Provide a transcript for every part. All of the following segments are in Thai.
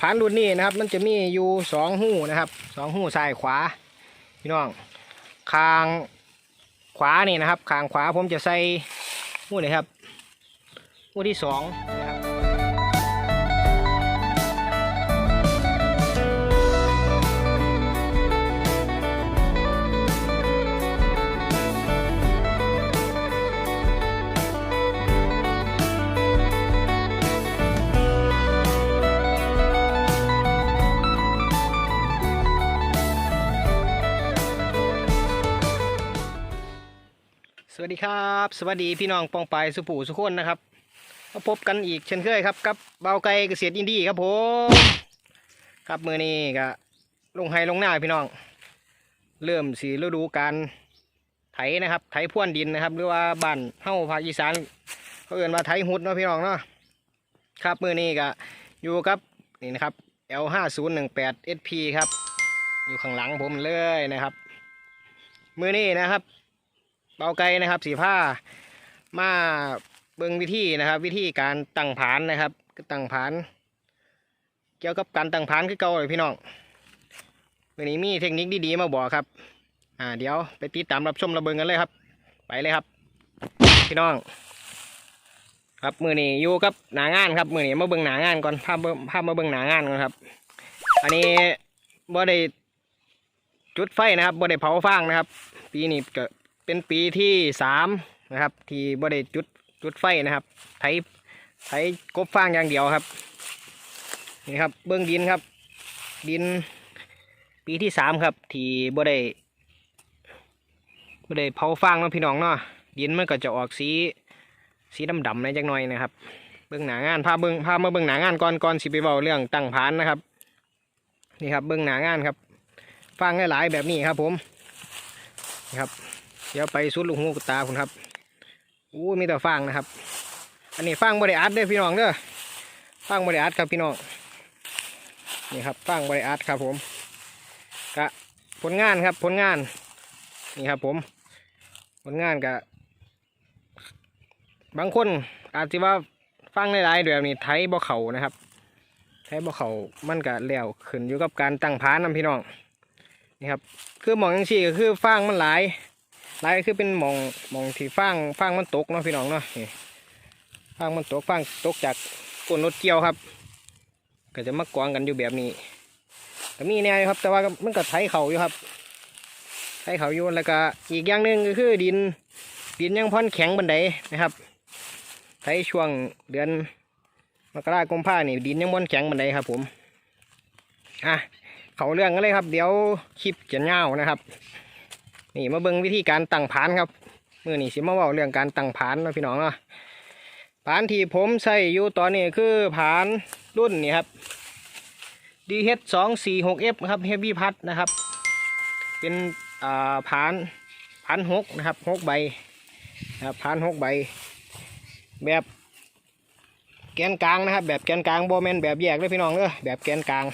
ผานรุ่นนี้นะครับ มันจะมีอยู่สองหูนะครับสองหูซ้ายขวาพี่น้องคางขวานี่นะครับคางขวาผมจะใส่หูนี่ครับหูที่สอง ดีครับ สวัสดีพี่น้องปองไปายสุปูสุขคนนะครับมาพบกันอีกเช่นเคยครับกับเบาไก่เกษตรอินดี้ครับผมครับมือนี้ก็ลงไฮลงหน้าพี่น้อง เริ่มสีฤดูการไถนะครับ ไถพ่วนดินนะครับ หรือว่าบ้านเฮ้าภาคอีสานเขาเอื่นว่าไถหุดเนาะพี่น้องเนาะครับมือนี้ก็อยู่กับนี่นะครับ L 5 0 1 8 SP ครับ อยู่ข้างหลังผมเลยนะครับ มือนี้นะครับ บาไกลนะครับสีผ้ามาเบิ่งวิธีนะครับ วิธีการตั้งผานนะครับตั้งผาน เกี่ยวกับการตั้งผานคือเก่าเลยพี่น้องวันนี้มีเทคนิคดีๆมาบอกครับ อ่าเดี๋ยวไปติดตามรับชมระเบิงกันเลยครับ ไปเลยครับ พี่น้อง ครับมือนี้อยู่กับหนางานครับมือนี้มาเบิ่งหนางานก่อนภาพภาพมาเบิ่งหนางานก่อนครับ อันนี้บ่ได้จุดไฟนะครับบ่ได้เผาฟางนะครับ ปีนี้เก็ เป็นปีที่สามนะครับ ที่บ่ได้จุดจุดไฟนะครับไถไถกบฟางอย่างเดียวครับนี่ครับเบื้องดินครับ ดิน ปีที่สามครับ ที่บ่ได้บ่ได้เผาฟางนะพี่น้องเนาะดินมันก็จะออกสีสีดำๆในจักหน่อยนะครับ เบื้องหนางานพาเบื้องพามาเบื้องหนางานก่อนก่อนสิไปเบาเรื่องตั้งผานนะครับนี่ครับเบื้องหนางานครับฟางหลายๆแบบนี้ครับผมนี่ครับ เดี๋ยวไปสุดลูกหูตาคุณครับอู้มีแต่ฟางนะครับ อันนี้ฟางบริอัดเด้อพี่น้องเด้อฟางบริอัดครับพี่น้องนี่ครับฟางบริอัดครับผมกะผลงานครับผลงานนี่ครับผมผลงานกะบางคนอาจจะว่าฟังหลายๆแบบนี้ไทยบ่เขานะครับไทยบ่เขามันกะแล้วขึ้นอยู่กับการตั้งผานนะพี่น้องนี่ครับคือหมองยังสี่ก็คือฟางมันหลาย ลายคือเป็นมองมองที่ฟางฟางมันตกเนาะพี่น้องเนาะนี่ฟางมันตกฟางตกจากก้นรถเกี่ยวครับ ก็จะมากองกันอยู่แบบนี้ก็มีแนวครับ แต่ว่ามันก็ไถเขาอยู่ครับไถเขาอยู่แล้วก็อีกอย่างหนึ่งก็คือดินดินยังพ่อนแข็งบันไดนะครับไถช่วงเดือนมกราคมพานี่ดินยังพ่อนแข็งบันไดครับ ผมอะเขาเรื่องกันเลยครับ เดี๋ยวคลิปจะเงานะครับ นี่มาเบิ่งวิธีการตั้งผานครับมื่อนี้สิมาเว่าเรื่องการตั้งผานนาะพี่น้องเนาะผานที่ผมใช้อยู่ตอนนี้คือผานรุ่นนี่ครับ DH 2 4 6 F ครับ Heavy พัดนะครับ เป็นผานผานหกนะครับหกใบนะครับผานหกใบ แบบแกนกลางนะครับ แบบแกนกลางโบแมนแบบแยกเลยพี่น้องเด้อแบบแกนกลาง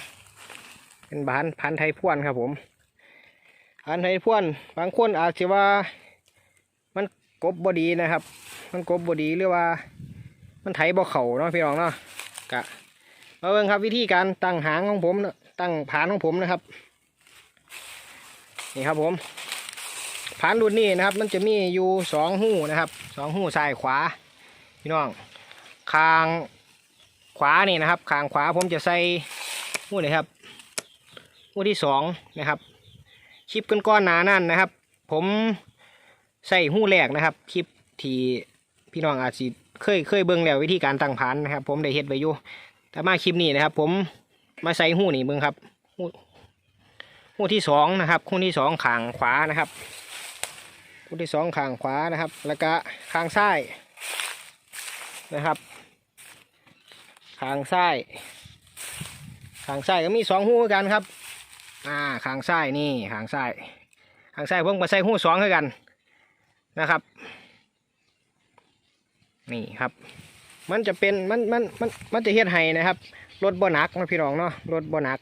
เป็นผานผานไทยพ่วนครับผม อันไทยพ่วนบางคนอาจจะว่า มันกบบดีนะครับ มันกบบดีหรือว่า มันไถบ่เข่าเนาะพี่น้องเนาะกะมาเบิ่งครับวิธีการตั้งหางของผมตั้งผานของผมนะครับ นี่ครับผมผานรุ่นนี้นะครับ มันจะมีอยู่สองหูนะครับสองหูซ้ายขวา พี่น้องคางขวานี่นะครับคางขวาผมจะใส่หูนี่ครับหูที่สองนะครับ คลิปก้อนๆหนานั่นนะครับ ผมใส่หู้แรกนะครับ คลิปที่พี่น้องอาจจะเคยเคยเบิ่งแล้ววิธีการตั้งพันนะครับ ผมได้เฮ็ดไว้อยู่แต่มาคลิปนี้นะครับ ผมมาใส่หู้นี่เบิ่งครับหู้หู้ที่สองนะครับหู้ที่สองขางขวานะครับหู้ที่สองขางขวานะครับ แล้วก็ขางซ้ายนะครับขางซ้ายขางซ้ายก็มีสองหู้เหมือนกันครับ อ่าขางซ้นี่ขางซ้ขางซ้ายผมก็ใส่หูสองคือกันนะครับ นี่ครับ มันจะเป็นมันมันมันมันจะเฮ็ดให้นะครับรถบ่หนักนะพี่น้องเนาะรถบ่หนัก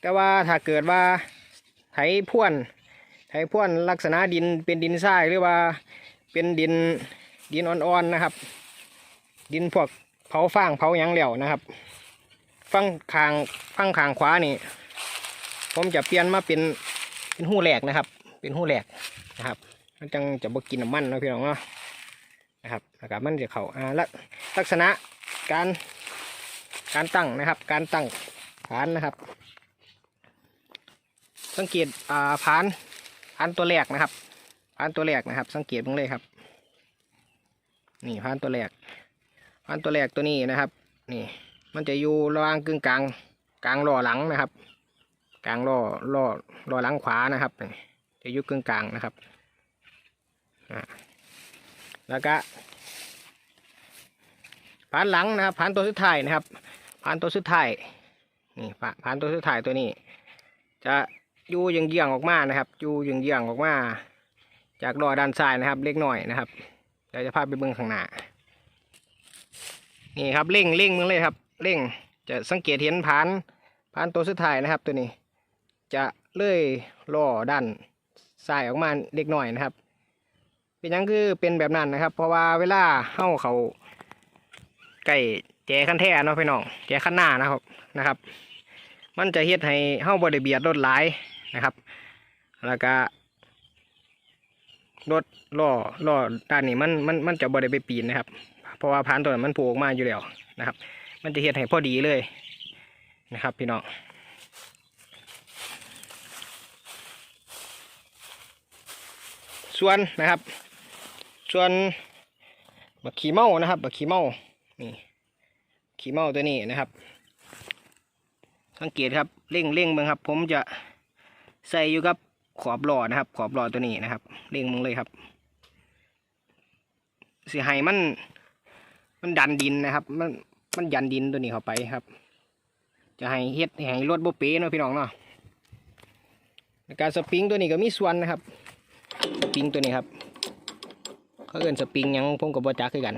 แต่ว่าถ้าเกิดว่าไถพ่วนไถพ่วนลักษณะดินเป็นดินทรายหรือว่าเป็นดินดินอ่อนๆนะครับ ดินพวกเผาฟางเผาหยังเหลวนะครับ ฟังคางฟังคางขวานี่ ผมจะเปลี่ยนมาเป็นเป็นหูแหลกนะครับ เป็นหูแหลกนะครับมันจังจะบ่กินน้ำมันเนาะพี่น้องเนาะนะครับแล้วก็มันจะเข้าอ่าละลักษณะการการตั้งนะครับ การตั้งฐานนะครับ สังเกตอ่าผานผานตัวแรกนะครับผานตัวแรกนะครับ สังเกตตรงเลยครับ นี่ผานตัวแรกผานตัวแรกตัวนี้นะครับ นี่ มันจะอยู่ระหว่างกึ่งกลาง กลางล้อหลังนะครับ กลางล้อล้อล้อหลังขวานะครับ จะอยู่กึ่งกลางนะครับแล้วก็ผ่านหลังนะครับผ่านตัวสุดท้ายนะครับผ่านตัวสุดท้ายนี่ผาผานตัวสุดท้ายตัวนี้ จะอยู่เยื้องๆออกมานะครับอยู่เยื้องๆออกมา จากล้อด้านซ้ายนะครับ เล็กหน่อยนะครับเดี๋ยวจะพาไปเบื้องข้างหน้านี่ครับเร่งเร่งมึงเลยครับ เร่งจะสังเกตเห็นผานผานตัวสุดท้ายนะครับ ตัวนี้ จะเลื่อยล้อด้านซ้ายออกมาเล็กหน่อยนะครับ เป็นยังคือเป็นแบบนั้นนะครับ เพราะว่าเวลาเข้าเขาไก่แจขั้นแท้เนาะพี่น้องแจขั้นหน้านะครับนะครับ มันจะเฮ็ดให้เฮาบ่ได้เบียดรถหลายนะครับ แล้วก็รถล้อล้อด้านนี้มันมันมันจะบ่ได้ไปปีนนะครับ เพราะว่าพานตัวนั้นมันโผล่ออกมาอยู่แล้วนะครับ มันจะเฮ็ดให้พอดีเลยนะครับ พี่น้องส่วนนะครับ ส่วนบักขี้เมานะครับบักขี้เมานี่ขี้เมาตัวนี้นะครับ สังเกตครับเร่งเร่งมึงครับ ผมจะใส่อยู่กับขอบหล่อนะครับ ขอบหล่อตัวนี้นะครับเร่งมึงเลยครับสีให้มัน มันดันดินนะครับ มัน มันยันดินตัวนี้เข้าไปครับ จะให้เฮ็ดให้รถโบเป๋เนาะพี่น้องเนาะการสปริงตัวนี้ก็มีส่วนนะครับสปริงตัวนี้ครับเขาเอินสปริงยังผมกับบอจักคือกัน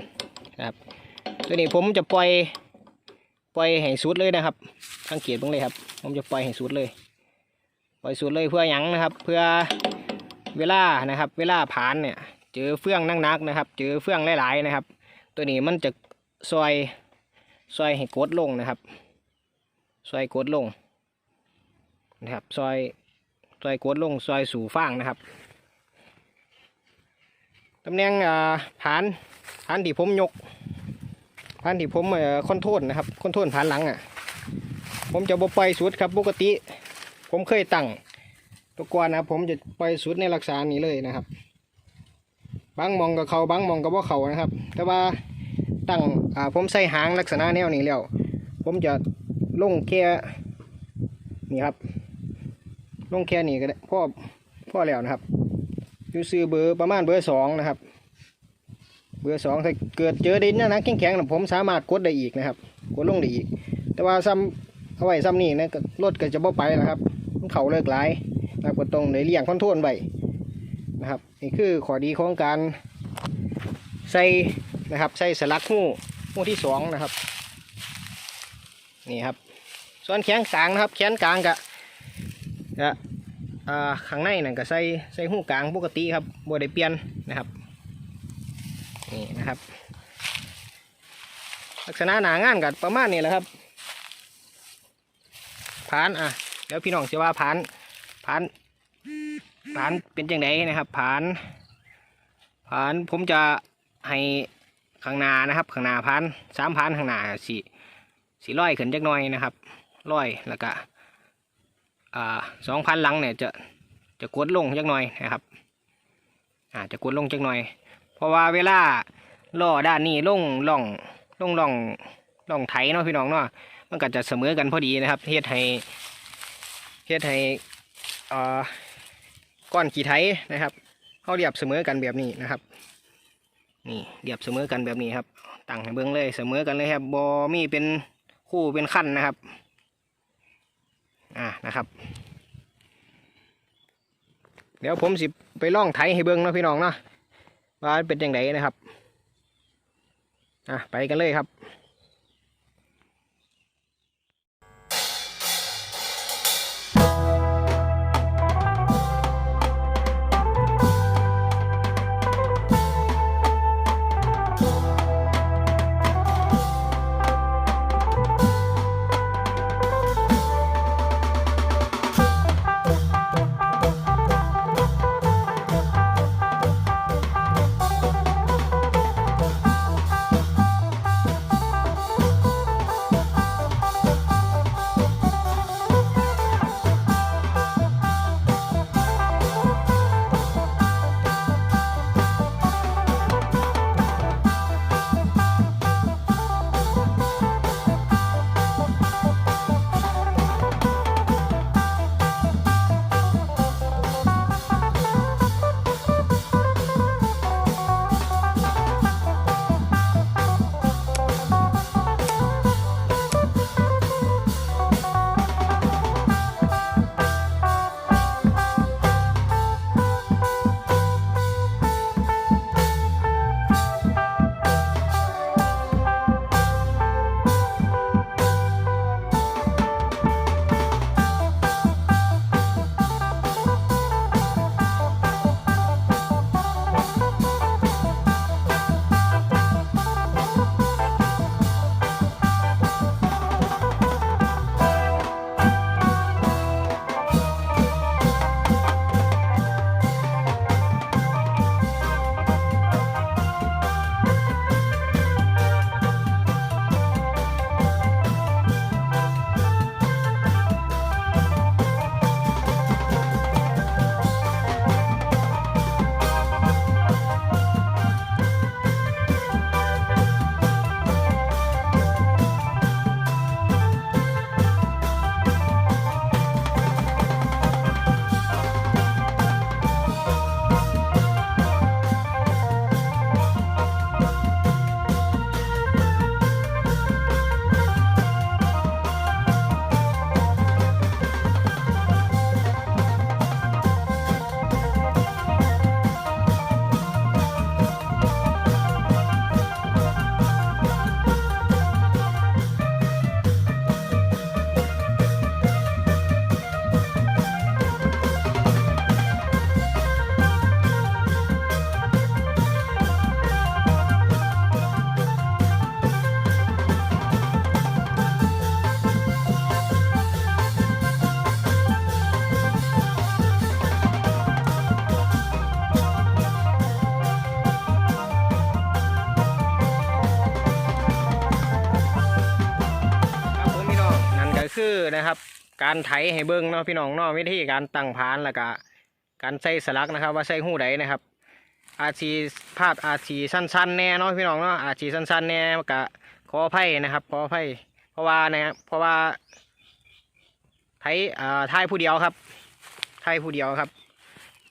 นะครับ ตัวนี้ผมจะปล่อยปล่อยให้สุดเลยนะครับสังเกตบ้างเลยครับ ผมจะปล่อยให้สุดเลย ปล่อยสุดเลยเพื่อยังนะครับ เพื่อเวลานะครับ เวลาผ่านเนี่ย เจอเฟื่องนักๆนะครับ เจอเฟื่องหลายๆนะครับ ตัวนี้มันจะซอย ซอยให้กดลงนะครับ ซอยกดลงนะครับ ซอยซอยกดลง ซอยสู่ฟางนะครับตำแหน่งอ่าผานผานที่ผมยกพันที่ผมคอนโทรลนะครับคอนโทรลผ่านหลังอะ ผมจะบ่ปล่อยสุดครับปกติ ผมเคยตั้งตัวกวนนะผมจะปล่อยสุดในลักษณะนี้เลยนะครับบางมองกับเขาบางมองกับว่าเขานะครับ แต่ว่า ตั้งอ่าผมใส่หางลักษณะแนวนี้แล้ว ผมจะลงแค่นี่ครับ ลงแค่นี้ก็ได้พ่อพ่อแล้วนะครับอยู่ซื้อเบอร์ประมาณเบอร์สองนะครับ เบอร์สองถ้าเกิดเจอดินนะนะแข็งๆนะผมสามารถกดได้อีกนะครับ กดลงได้อีก แต่ว่าซ้ำเอาไว้ซ้ำนี่นะก็รถก็จะบ่ไปแล้วครับมันเข่าเลิกหลายนะครับก็ต้องในเลี่ยงคอนโทรลไว้นะครับนี่คือข้อดีของการใส่ นะครับ ใส่สลักหูหูที่สองนะครับ นี่ครับ ส่วนแขนกลางนะครับ แขนกลางกะกะอ่าข้างในนั่นก็ใส่ใส่หูกลางปกติครับบ่ได้เปลี่ยนนะครับนี่นะครับ ลักษณะหนางานกับประมาณนี้แหละครับผานอะเดี๋ยวพี่น้องจะว่าผานผานผานเป็นจังไดนะครับผานผานผมจะให้ ข้างหน้านะครับข้างหน้าผานสามผานข้างหน้าสี่สี่ร้อยขึ้นจักหน่อยนะครับร้อยแล้วก็สองพันหลังเนี่ยจะจะกดลงจักหน่อยนะครับอ่าจะกดลงจักหน่อย เพราะว่าเวลาล่อด้านนี้ลงล่องลงล่องล่องไถเนาะพี่น้องเนาะมันก็จะเสมอกันพอดีนะครับเฮ็ดให้เฮ็ดให้อ่าก้อนขี้ไถนะครับเขาเรียบเสมอกันแบบนี้นะครับ นี่เรียบเสมอกันแบบนี้ครับตั้งให้เบิ้งเลยเสมอกันเลยครับบอมีเป็นคู่เป็นขั้นนะครับ อ่านะครับ เดี๋ยวผมสิไปล่องไถให้เบิ้งนะพี่น้องเนาะว่าเป็นยังไงนะครับ อะไปกันเลยครับ นะครับ การไถให้เบิ้งเนาะพี่น้องเนาะวิธีการตั้งพานแล้วก็การใส่สลักนะครับ ว่าใส่หู้ใดนะครับอาจสีภาพอาจสีสั้นๆแน่เนาะพี่น้องเนาะอาจสีสั้นๆแน่ก็ขออภัยนะครับขออภัยเพราะว่านะครับเพราะว่าไทยอ่าไทยผู้เดียวครับ ไทยผู้เดียวครับ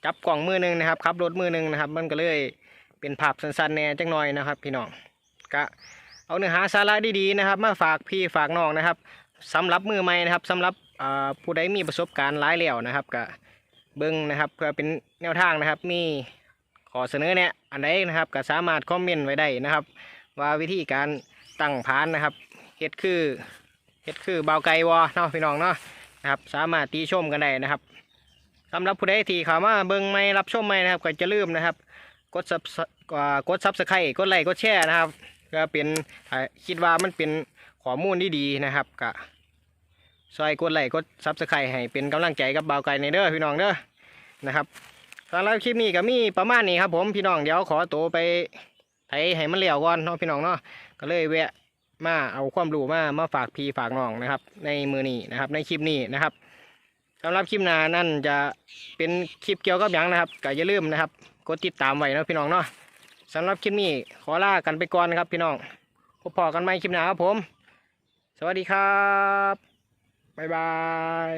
จับกล่องมือหนึ่งนะครับขับรถมือหนึ่งนะครับ มันก็เลยเป็นภาพสั้นๆแน่จังหน่อยนะครับ พี่น้องก็เอาเนื้อหาสาระดีๆนะครับ มาฝากพี่ฝากน้องนะครับ สำหรับมือใหม่นะครับสำหรับผู้ใดมีประสบการณ์หลายแล้วนะครับก็เบิ้งนะครับเพื่อเป็นแนวทางนะครับ มีขอเสนอเนี่ยอันใดนะครับก็สามารถคอมเมนต์ไว้ได้นะครับ ว่าวิธีการตั้งพานนะครับเฮ็ดคือเฮ็ดคือเบาไก่วอเนาะพี่น้องเนาะนะครับ สามารถตีชมกันได้นะครับสำหรับผู้ใดที่เข้ามาเบิ่งไม่รับชมไม่นะครับก็จะลืมนะครับ กดซับกดซับสไครต์กดไลค์กดแชร์นะครับ ก็เป็นคิดว่ามันเป็น ข้อมูลที่ดีนะครับก็ซอยกดไลค์กดซับสไครต์ให้เป็นกำลังใจกับเบาวไก่ในเด้อพี่น้องเด้อนะครับสำหรับคลิปนี้ก็มีประมาณนี้ครับผมพี่น้องเดี๋ยวขอตัวไปไถให้มันเลี้ยวก่อนเนาะพี่น้องเนาะก็เลยแวะมาเอาความรู้มามาฝากพี่ฝากน้องนะครับ ในมือนี้นะครับ ในคลิปนี้นะครับสำหรับคลิปหน้านั่นจะเป็นคลิปเกี่ยวกับหยังนะครับก็อย่าลืมนะครับกดติดตามไว้นะพี่น้องเนาะสำหรับคลิปนี้ขอลากันไปก่อนนะครับพี่น้องพบพอกันใหม่คลิปหน้าครับผม สวัสดีครับ บ๊ายบาย